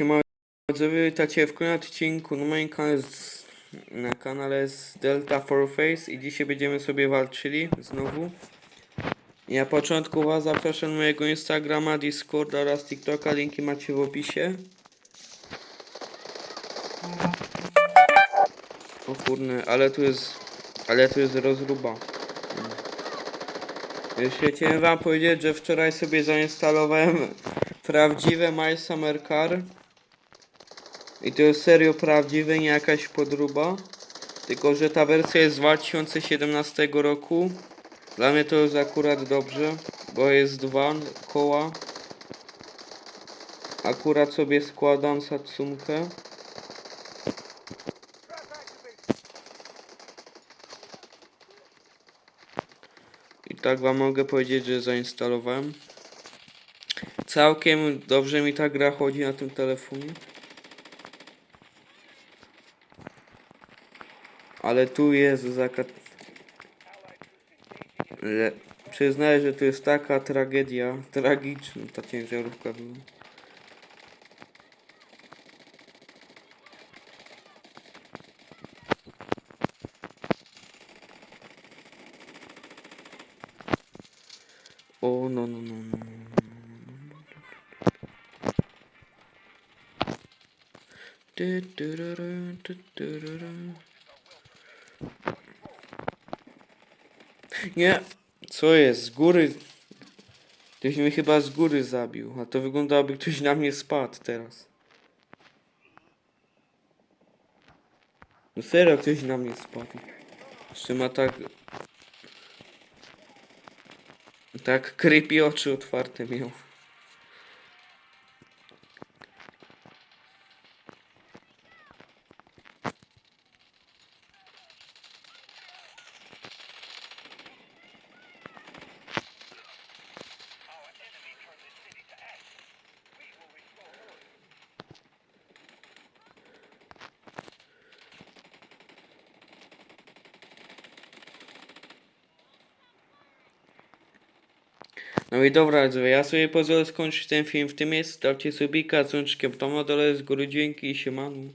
Siema, witajcie w kolejnym odcinku na moim kanale z, na kanale z Delta Face i dzisiaj będziemy sobie walczyli znowu. Na początku was zapraszam mojego Instagrama, Discorda oraz TikToka, linki macie w opisie. O kurne, ale tu jest, ale tu jest rozruba. Jeszcze chciałem wam powiedzieć, że wczoraj sobie zainstalowałem prawdziwe My Summer Car. I to jest serio prawdziwe, nie jakaś podruba. Tylko, że ta wersja jest z 2017 roku. Dla mnie to jest akurat dobrze, bo jest dwa koła. Akurat sobie składam Satsumkę. I tak wam mogę powiedzieć, że zainstalowałem. Całkiem dobrze mi ta gra chodzi na tym telefonie. Ale tu jest zakat... Le... Przyznaję, że to jest taka tragedia, tragiczna ta ciężarówka była. O, no, no, no, no. Du, du, du, du, du, du, du. Nie, co jest? Z góry. Ktoś mnie chyba z góry zabił, a to wygląda, jakby ktoś na mnie spadł teraz. No serio, ktoś na mnie spadł. Jeszcze ma tak... Tak creepy oczy otwarte miał. No i dobra, ja sobie pozwolę skończyć ten film w tym miejscu. Dawcie subika, dzwoneczkiem tam na dole z góry, dzięki i siemanu.